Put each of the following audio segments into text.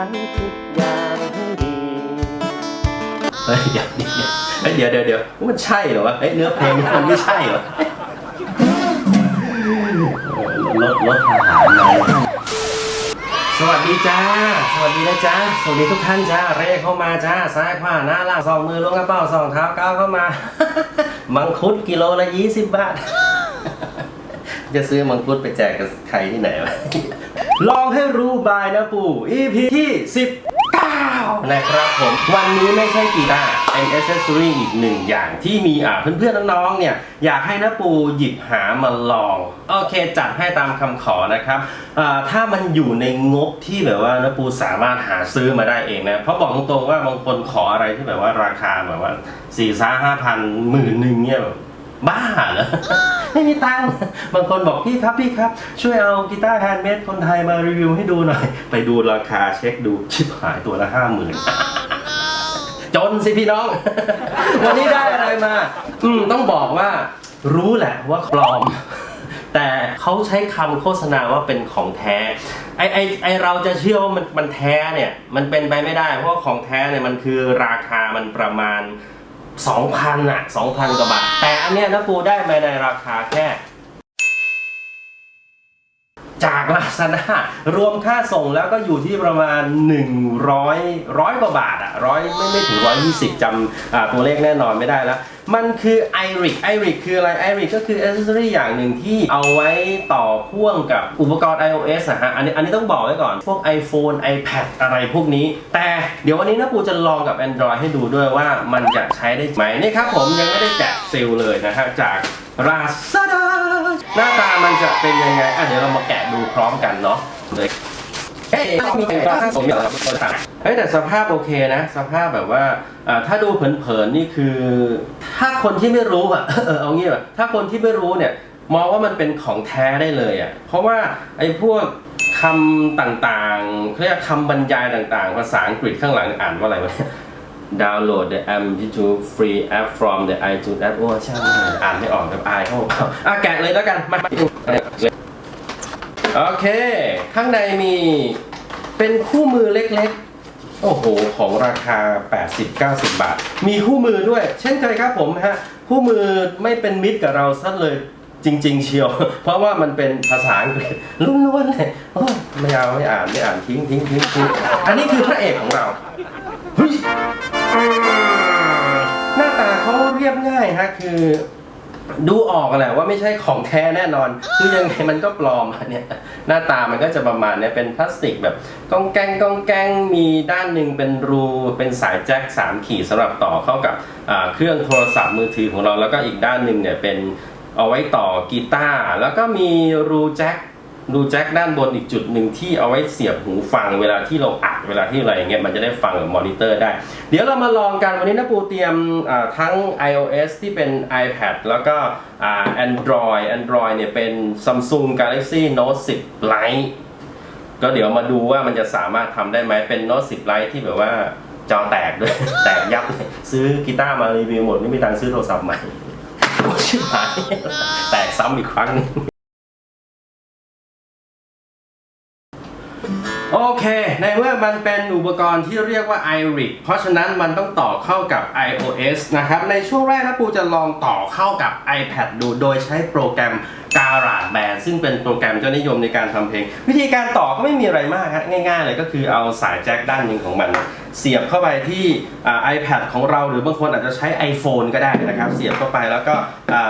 ทั้งทุกอย่างให้ดีเฮ้ยเดี๋ยวเดี๋ยวเฮ้ยเดี๋ยวเดี๋ยวเดี๋ยวมันใช่เหรอวะเฮ้ยเนื้อเพลงมันไม่ใช่เหรอลดลดทหารหน่อยสวัสดีจ้า สวัสดีนะจ้าสวัสดีทุกท่านจ้า เร่เข้ามาจ้า ซ้ายขวาหน้าล่างสองมือลงกระเป๋าสองเท้าก้าวเข้ามา มังคุดกิโลละยี่สิบบาท จะซื้อมังคุดไปแจกกับใครที่ไหนวะ ลองให้รู้บายนะปู่ EP ที่ 19 นะครับผม วันนี้ไม่ใช่กีตาร์เป็นอ c เซสซอรี่อีกหนึ่งอย่างที่มีอ่าเพื่อนๆน้องๆเนี่ย อยากให้นะปูหยิบหามาลอง โอเค จัดให้ตามคำขอนะครับอ่าถ้ามันอยู่ในงบที่แบบว่านะปูสามารถหาซื้อมาได้เองนะ เพราะบอกตรงๆว่าบางคนขออะไรที่แบบว่าราคาแบบว่าสี่ซ่าห้าพันหมื่นหนึ่งเนี่ยแบบ บ้าเหรอ ไม่มีตังค์บางคนบอกพี่ครับพี่ครับ ช่วยเอากีตาร์แฮนด์เมดคนไทยมารีวิวให้ดูหน่อย ไปดูราคาเช็คดูชิบหายตัวละห้าหมื่นจนสิพี่น้อง วันนี้ได้อะไรมา อืมต้องบอกว่า รู้แหละว่าปลอม แต่เขาใช้คำโฆษณาว่าเป็นของแท้ ไอไอไอเราจะเชื่อว่ามันมันแท้เนี่ย มันเป็นไปไม่ได้ เพราะว่าของแท้เนี่ยมันคือราคามันประมาณ 2,000อะ2,000กว่าบาทแต่อันเนี้ยนะปูได้มาในราคาแค่ จากลาซาด้ารวมค่าส่งแล้วก็อยู่ที่ประมาณ 100ร้อยกว่าบาทอะร้อยไม่ไม่ถึง120จำอ่าตัวเลขแน่นอนไม่ได้แล้ว มันคือ iRig iRig คืออะไร iRig ก็คือ accessory อย่างหนึ่งที่เอาไว้ต่อพ่วงกับอุปกรณ์ iOS นะฮะอันนี้อันนี้ต้องบอกไว้ก่อน พวก iPhone iPad อะไรพวกนี้ แต่เดี๋ยววันนี้นะปูจะลองกับ Android ให้ดูด้วยว่ามันจะใช้ได้ไหมนี่ครับผมยังไม่ได้แกะซีลเลยนะฮะจาก Lazada ห น้าตามันจะเป็นยังไง อะเดี๋ยวเรามาแกะดูพร้อมกันเนาะเลยเฮ้ยมีใครก็ผมอยากรับคนต่างเฮ้ยแต่สภาพโอเคนะ สภาพแบบว่าอ่าถ้าดูเผินๆนี่คือ ถ้าคนที่ไม่รู้อะเออเอางี้แบบถ้าคนที่ไม่รู้เนี่ย มองว่ามันเป็นของแท้ได้เลยอะเพราะว่าไอ้พวกคำต่างๆเขาเรียกคำบรรยายต่างๆ ภาษาอังกฤษข้างหลังอ่านว่าอะไรวะ download the M2 free app from the iTunes app โอ้ช่างมันอ่านไม่ออกกับอายเขาบอกอะแกะเลยแล้วกัน มา โอเค ข้างในมีเป็นคู่มือเล็กๆ โอ้โห ของราคา 80-90 บาท มีคู่มือด้วย เช่นเคยครับผมฮะ คู่มือไม่เป็นมิตรกับเราซะเลยจริง ๆ เชียว เพราะว่ามันเป็นภาษาอังกฤษล้วนๆเลยโอ้ยไม่เอาไม่อ่านไม่อ่านทิ้งทิ้งทิ้งทิ้งอันนี้คือพระเอกของเราเฮ้ย หน้าตาเขาเรียบง่ายฮะคือ ดูออกแหละว่าไม่ใช่ของแท้แน่นอน คือยังไงมันก็ปลอมอะเนี่ยหน้าตามันก็จะประมาณเนี้ยเป็นพลาสติกแบบกองแกงกองแกงมีด้านหนึ่งเป็นรูเป็นสายแจ็ค3 ขีดสำหรับต่อเข้ากับเครื่องโทรศัพท์มือถือของเราแล้วก็อีกด้านหนึ่งเนี่ยเป็นเอาไว้ต่อกีตาร์แล้วก็มีรูแจ็ค รูแจ็คด้านบนอีกจุดหนึ่งที่เอาไว้เสียบหูฟังเวลาที่เราอัดเวลาที่อะไรอย่างเงี้ยมันจะได้ฟังกับมอนิเตอร์ได้ เดี๋ยวเรามาลองกันวันนี้นะปูเตรียมอ่าทั้ง iOS ที่เป็น iPad แล้วก็อ่า Android Android เนี่ยเป็น Samsung Galaxy Note 10 Lite ก็เดี๋ยวมาดูว่ามันจะสามารถทำได้ไหมเป็น Note 10 Lite ที่แบบว่าจอแตกด้วย แตกยับเลยซื้อกีตาร์มารีวิวหมดไม่มีตังค์ซื้อโทรศัพท์ใหม่โอ้ชิบหายแตกซ้ำอีกครั้งหนึง โอเค ในเมื่อมันเป็นอุปกรณ์ที่เรียกว่า iRig เพราะฉะนั้นมันต้องต่อเข้ากับ iOS นะครับ ในช่วงแรกนะปูจะลองต่อเข้ากับ iPad ดู โดยใช้โปรแกรม GarageBand ซึ่งเป็นโปรแกรมยอดนิยมในการทำเพลง วิธีการต่อก็ไม่มีอะไรมากครับง่ายๆเลยก็คือเอาสายแจ็คด้านหนึ่งของมัน เสียบเข้าไปที่อ่า iPad ของเราหรือบางคนอาจจะใช้ iPhone ก็ได้นะครับ เสียบเข้าไปแล้วก็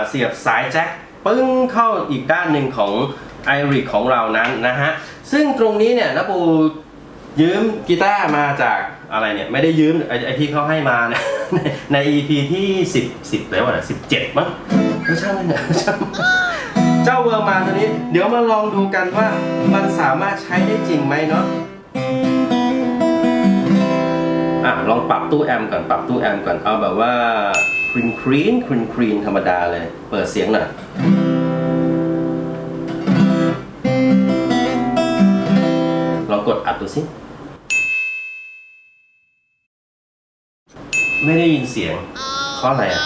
เสียบสายแจ็คปึ้งเข้าอีกด้านหนึ่งของ iRig ของเรานั้นนะฮะ ซึ่งตรงนี้เนี่ยนะปูยืมกีตาร์มาจากอะไรเนี่ย ไม่ได้ยืมไอไอที่เขาให้มานะในใน EP ที่ 10 10 แล้วนะ17 มั้งไม่ใช่ไม่ใช่ช่างมันเจ้าเวอร์มาตัวนี้ เดี๋ยวมาลองดูกันว่ามันสามารถใช้ได้จริงไหมเนาะอะลองปรับตู้แอมป์ก่อนปรับตู้แอมป์ก่อนเอาแบบว่าครีนครีนครีนครีนธรรมดาเลย เปิดเสียงหน่อย ดูสิ ไม่ได้ยินเสียง เพราะอะไรอะ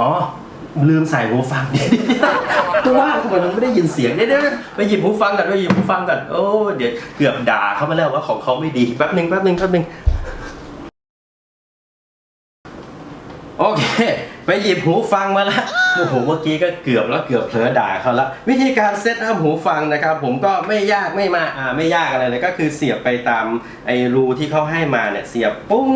อ๋อ ลืมใส่หูฟังก็ว่าทำไมมันไม่ได้ยินเสียงเด้อเดี๋ยวไปหยิบหูฟังกันไปหยิบหูฟังกันโอ้ เดี๋ยวเกือบด่าเขามาแล้วว่าของเขาไม่ดี แป๊บหนึ่งแป๊บหนึ่งแป๊บหนึ่งโอเค ไปหยิบหูฟังมาละโอ้โหเมื่อกี้ก็เกือบแล้วเกือบเผลอด่าเขาละวิธีการเซตอัพหูฟังนะครับ ผมก็ไม่ยากไม่มาอ่าไม่ยากอะไรเลยก็คือเสียบไปตามไอ้รูที่เขาให้มาเนี่ยเสียบปุ้ง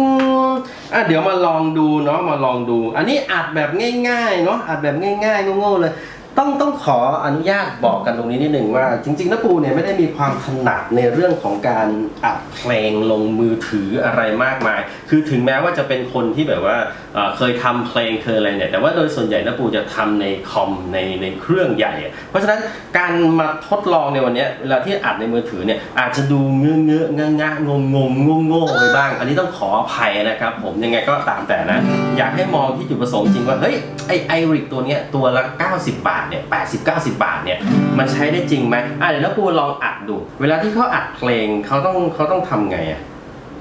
อะเดี๋ยวมาลองดูเนาะมาลองดู อันนี้อัดแบบง่ายๆเนาะอัดแบบง่ายๆโง่ๆเลย ต้องต้องขออนุญาตบอกกันตรงนี้นิดหนึ่งว่า จริงๆนะปูเนี่ยไม่ได้มีความถนัดในเรื่องของการอัดเพลงลงมือถืออะไรมากมาย คือถึงแม้ว่าจะเป็นคนที่แบบว่าเอ่อเคยทำเพลงเคยอะไรเนี่ยแต่ว่าโดยส่วนใหญ่นะปูจะทำในคอมในในเครื่องใหญ่อะเพราะฉะนั้นการมาทดลองในวันเนี้ยเวลาที่อัดในมือถือเนี่ยอาจจะดูเงื้อเงื้อะงะงะงงงงงงงไปบ้าง อันนี้ต้องขออภัยนะครับผมยังไงก็ตามแต่นะ อยากให้มองที่จุดประสงค์จริงว่าเฮ้ยไอไอริกตัวเนี้ยตัวละ 90 บาทเนี่ย80 90บาทเนี่ยมันใช้ได้จริงไหมอะเดี๋ยวนะปูลองอัดดู เวลาที่เขาอัดเพลงเขาต้องเขาต้องทำไงอะ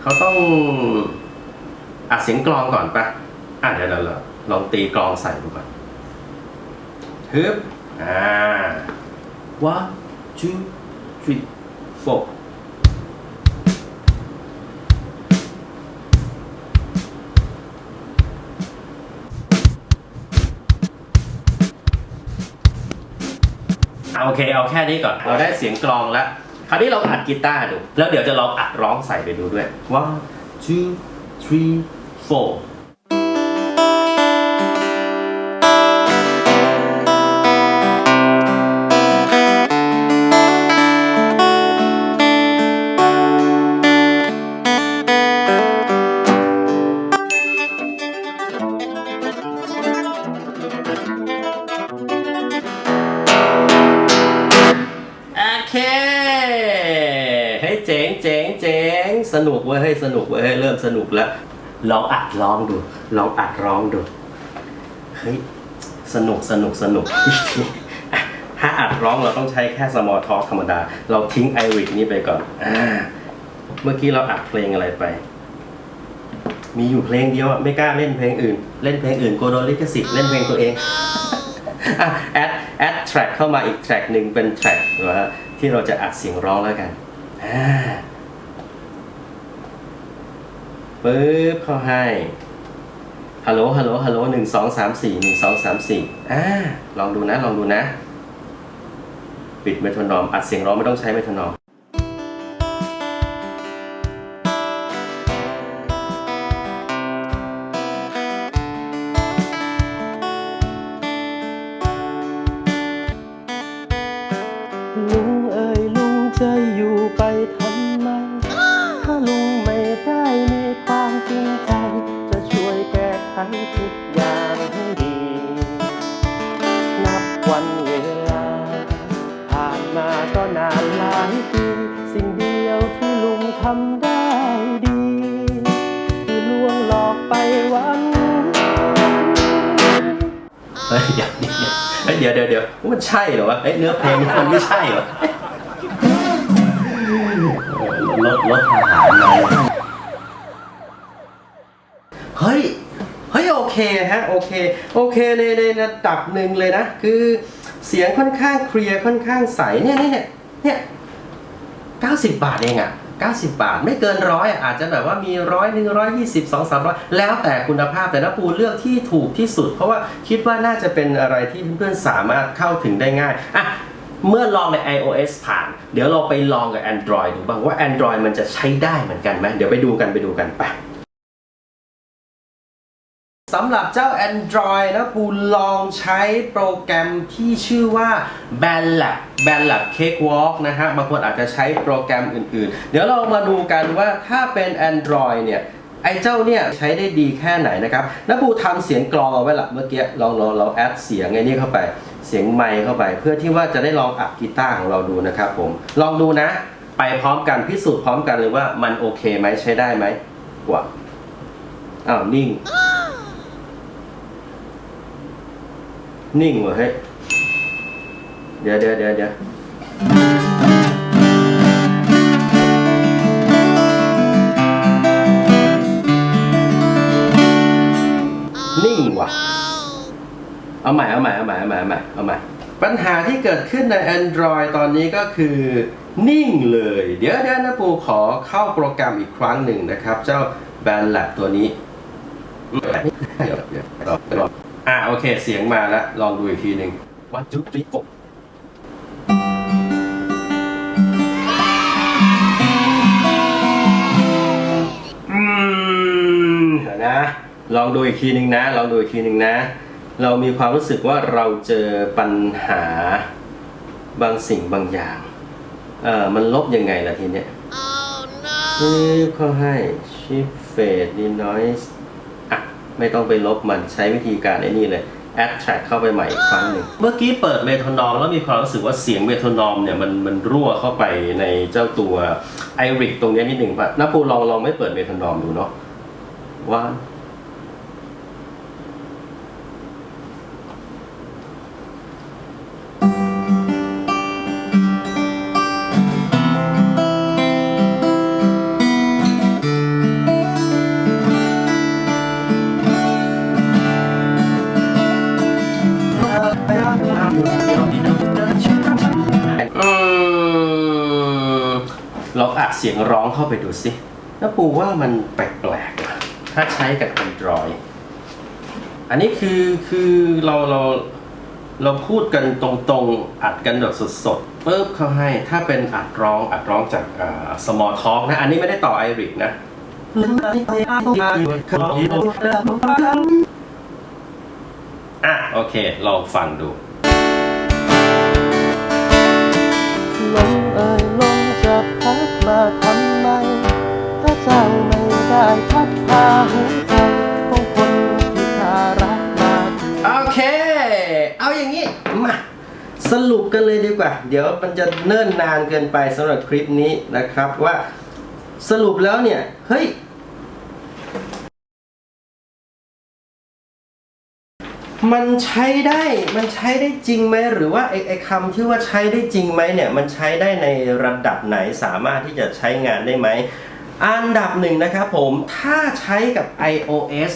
เขาต้องอัดเสียงกลองก่อนปะอะเดี๋ยวเราลองตีกลองใส่ดูก่อนฮึบอ่า one two three four โอเคเอาแค่นี้ก่อน เราได้เสียงกลองแล้ว คราวนี้เราอัดกีตาร์ดู แล้วเดี๋ยวจะลองอัดร้องใส่ไปดูด้วย one two three four นุกเว้ยเฮ้สนุกเว้ยเฮ้เริ่มสนุกแล้วลองอัดร้องดู ลองอัดร้องดูเฮ้ยสนุกสนุกสนุกถ้าอัดร้องเราต้องใช้แค่ small talk ธรรมดา เราทิ้งไอริกนี้ไปก่อนอ่าเมื่อกี้เราอัดเพลงอะไรไป มีอยู่เพลงเดียวไม่กล้าเล่นเพลงอื่น เล่นเพลงอื่นกลัวโดนลิขสิทธิ์เล่นเพลงตัวเองแอดแอดแทร็กเข้ามาอีกแทร็กหนึ่งเป็นแทร็กที่เราจะอัดเสียงร้องแล้วกันอ่า ปึ๊บเข้าให้ฮัลโหลฮัลโหลฮัลโหลหนึ่งสองสามสี่หนึ่งสองสามสี่อ่าลองดูนะ ลองดูนะ ปิดเมโทรนอม อัดเสียงร้องไม่ต้องใช้เมโทรนอม แก้ทุกอย่างให้ดี นับวันเวลา ผ่านมาก็นานหลายปี สิ่งเดียวที่ลุงทำได้ดี คือลวงหลอกไปวันเฮ้ยเดี๋ยวเดี๋ยวเฮ้ยเดี๋ยวเดี๋ยวเดี๋ยวมันใช่เหรอวะเอ้ยเนื้อเพลงมันไม่ใช่เหรอลดลดทหารเฮ้ยเฮ้ย ฮะโอเคโอเคในในระดับหนึ่งเลยนะ คือเสียงค่อนข้างเคลียร์ค่อนข้างใสเนี่ยเนี่ยเนี่ยเนี่ย90บาทเองอะ90 บาท ไม่เกินร้อยอะอาจจะแบบว่ามีร้อยหนึ่งร้อยยี่สิบสองสามร้อยแล้วแต่คุณภาพแต่นะปูเลือกที่ถูกที่สุด เพราะว่าคิดว่าน่าจะเป็นอะไรที่เพื่อนๆสามารถเข้าถึงได้ง่ายอะเมื่อลองใน iOS ผ่าน เดี๋ยวเราไปลองกับ Android ดูบ้างว่า Android มันจะใช้ได้เหมือนกันไหมเดี๋ยวไปดูกันไปดูกันไป สำหรับเจ้า Android นะปูลองใช้โปรแกรมที่ชื่อว่า b a n l a b b a n l a b Cakewalk นะฮะบางคนอาจจะใช้โปรแกรมอื่นๆ เดี๋ยวเรามาดูกันว่าถ้าเป็น Android เนี่ยไอ้เจ้าเนี่ยใช้ได้ดีแค่ไหนนะครับแล้วปูทำเสียงกรองเอาไว้ละเมื่อกี้ลองเราเราแอดเสียงไอ้นี่เข้าไป เสียงไมค์เข้าไป เพื่อที่ว่าจะได้ลองอัดกีตาร์ของเราดูนะครับผม ลองดูนะ ไปพร้อมกันพิสูจน์พร้อมกันเลยว่ามันโอเคไหมใช้ได้ไหมกว่าอ้าวนิ่ง นิ่งว่ะเฮ้ยเดี๋ยวเดี๋ยวเดี๋ยวเดี๋ยวนิ่งว่ะ เอาใหม่เอาใหม่เอาใหม่เอาใหม่เอาใหม่เอาใหม่ ปัญหาที่เกิดขึ้นใน Android ตอนนี้ก็คือนิ่งเลย เดี๋ยวเดี๋ยวนะปูขอเข้าโปรแกรมอีกครั้งหนึ่งนะครับ เจ้า Band Lab ตัวนี้เดี๋ยวเดี๋ยว อรออะโอเค เสียงมาแล้ว ลองดูอีกทีหนึ่ง one two three four อืมเดี๋ยวนะ ลองดูอีกทีหนึ่งนะ ลองดูอีกทีหนึ่งนะ เรามีความรู้สึกว่าเราเจอปัญหาบางสิ่งบางอย่าง เออมันลบยังไงล่ะทีเนี้ยนี่เขาให้ shift fade denoise อะ ไม่ต้องไปลบมันใช้วิธีการไอ้นี่เลย add track เข้าไปใหม่อีกครั้งหนึ่งเมื่อกี้เปิดเมโทนอมแล้วมีความรู้สึกว่าเสียงเมโทนอมเนี่ยมันมันรั่วเข้าไปในเจ้าตัวไอริกตรงนี้นิดหนึ่งป่ะน้าปูลองลองไม่เปิดเมโทนอมดูเนาะว่ เสียงร้องเข้าไปดูสิแล้วปูว่ามันแปลกๆถ้าใช้กับ Android อันนี้คือคือเราเราเราพูดกันตรงๆ อัดกันแบบสดๆปุ๊บเขาให้ถ้าเป็นอัดร้องอัดร้องจากอ่า small talk นะ อันนี้ไม่ได้ต่อไอริกนะอะโอเค ลองฟังดูลมเอย จะพัดมาทำไม ถ้าเจ้าไม่ได้พัดพาหัวใจของคนที่ข้ารักมาถึงโอเค เอาอย่างนี้ มา สรุปกันเลยดีกว่า เดี๋ยวมันจะเนิ่นนานเกินไปสำหรับคลิปนี้นะครับว่าสรุปแล้วเนี่ย เฮ้ย มันใช้ได้ มันใช้ได้จริงไหมหรือว่าไอ้ไอ้คำที่ว่าใช้ได้จริงไหมเนี่ย มันใช้ได้ในระดับไหนสามารถที่จะใช้งานได้ไหม อันดับหนึ่งนะครับผม ถ้าใช้กับ iOS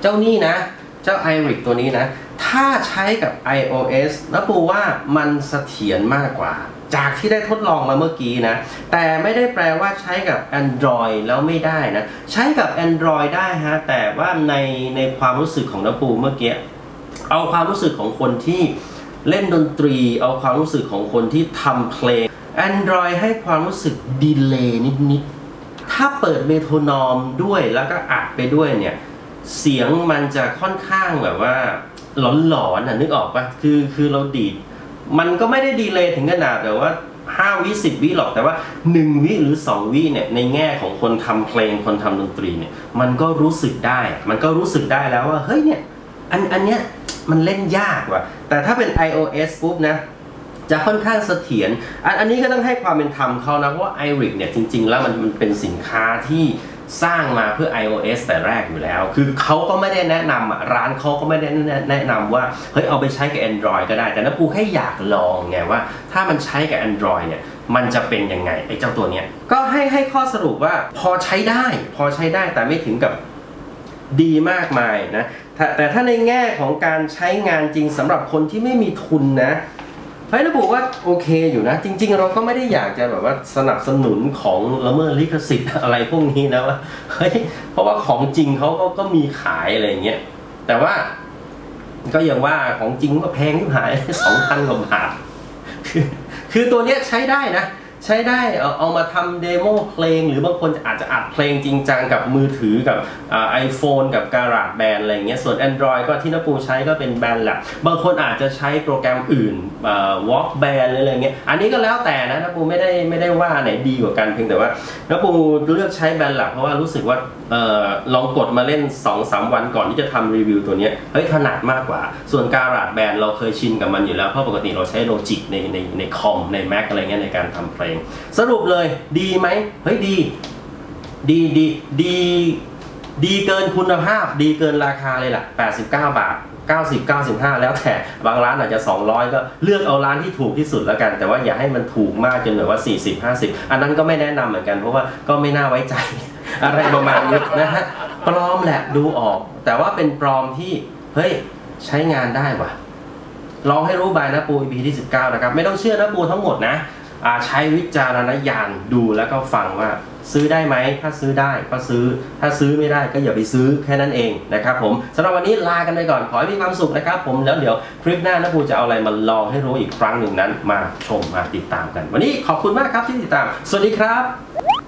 เจ้านี่นะ เจ้า iRig ตัวนี้นะ ถ้าใช้กับ iOS แล้วปูว่ามันเสถียรมากกว่า จากที่ได้ทดลองมาเมื่อกี้นะ แต่ไม่ได้แปลว่าใช้กับ Android แล้วไม่ได้นะ ใช้กับ Android ได้ฮะ แต่ว่าในในความรู้สึกของน้ปูเมื่อกี้ เอาความรู้สึกของคนที่เล่นดนตรี เอาความรู้สึกของคนที่ทำเพลง Android ให้ความรู้สึกดีเลย์นิดๆ ถ้าเปิดเมโทนอมด้วยแล้วก็อัดไปด้วยเนี่ย เสียงมันจะค่อนข้างแบบว่าหลอนๆน่ะนึกออกปะคือคือเราดีด มันก็ไม่ได้ดีเลย์ถึงขนาดแบบว่า5วิ10วิหรอกแต่ว่า1วิหรือ2วิเนี่ยในแง่ของคนทำเพลงคนทำดนตรีเนี่ยมันก็รู้สึกได้ มันก็รู้สึกได้แล้วว่าเฮ้ยเนี่ยอันอันเนี้ย มันเล่นยากว่ะ แต่ถ้าเป็น iOS ปุ๊บนะ จะค่อนข้างเสถียรอันอันนี้ก็ต้องให้ความเป็นธรรมเขานะ เพราะว่า iRig เนี่ยจริง ๆ แล้วมันมันเป็นสินค้าที่สร้างมาเพื่อ iOS แต่แรกอยู่แล้ว คือเขาก็ไม่ได้แนะนำร้านเขาก็ไม่ได้แนะแนะนำว่า เฮ้ย เอาไปใช้กับ Android ก็ได้ แต่นะปูแค่อยากลองไงว่า ถ้ามันใช้กับ Android เนี่ย มันจะเป็นยังไง ไอ้เจ้าตัวเนี้ย ก็ให้ให้ข้อสรุปว่าพอใช้ได้ พอใช้ได้แต่ไม่ถึงกับดีมากมายนะ แต่ถ้าในแง่ของการใช้งานจริงสำหรับคนที่ไม่มีทุนนะเฮ้ยระบุว่าโอเคอยู่นะ จริง ๆ เราก็ไม่ได้อยากจะแบบว่าสนับสนุนของละเมิดลิขสิทธิ์อะไรพวกนี้นะว่าเฮ้ยเพราะว่าของจริงเขาก็ก็มีขายอะไรอย่างเงี้ยแต่ว่า ก็อย่างว่าของจริงก็แพงที่หายสองพันกว่าบาทคือคือตัวเนี้ยใช้ได้นะ ใช้ได้เอาเอามาทำเดโมเพลง หรือบางคนอาจจะอัดเพลงจริงจังกับมือถือกับไอโฟนกับการาดแบนอะไรเงี้ยส่วน Android ก็ที่นปูใช้ก็เป็นแบนแหละบางคนอาจจะใช้โปรแกรมอื่นวอล์กแบนอะไรเงี้ยอันนี้ก็แล้วแต่นะนปูไม่ได้ไม่ได้ว่าไหนดีกว่ากันเพียงแต่ว่านปูเลือกใช้แบนหละเพราะว่ารู้สึกว่าออลองกดมาเล่น 2-3 วันก่อนที่จะทำรีวิวตัวเนี้ยเฮ้ยถนัดมากกว่า ส่วนการาดแบนเราเคยชินกับมันอยู่แล้วเพราะปกติเราใช้โลจิกในในในคอมใน Mac อะไรเงี้ยในการทำเพลงสรุปเลยดีไหมเฮ้ยดี ดีดีดีดีเกินคุณภาพ ดีเกินราคาเลยล่ะ 89 บาท 90 95 แล้วแต่บางร้านอาจจะ 200 ก็เลือกเอาร้านที่ถูกที่สุดแล้วกัน แต่ว่าอย่าให้มันถูกมากจนแบบว่า 40 50 อันนั้นก็ไม่แนะนำเหมือนกันเพราะว่าก็ไม่น่าไว้ใจ อะไรประมาณนี้นะฮะปลอมแหละดูออก แต่ว่าเป็นปลอมที่เฮ้ยใช้งานได้ว่ะลองให้รู้บายนะปู EP ที่ 19 นะครับ ไม่ต้องเชื่อนะปูทั้งหมดนะ ใช้วิจารณญาณดูแล้วก็ฟังว่าซื้อได้ไหม ถ้าซื้อได้ก็ซื้อ ถ้าซื้อไม่ได้ก็อย่าไปซื้อแค่นั้นเองนะครับผมสำหรับวันนี้ลากันไปก่อน ขอให้มีความสุขนะครับผม แล้วเดี๋ยวคลิปหน้านะปูจะเอาอะไรมาลองให้รู้อีกครั้งหนึ่งนั้น มาชมมาติดตามกัน วันนี้ขอบคุณมากครับที่ติดตาม สวัสดีครับ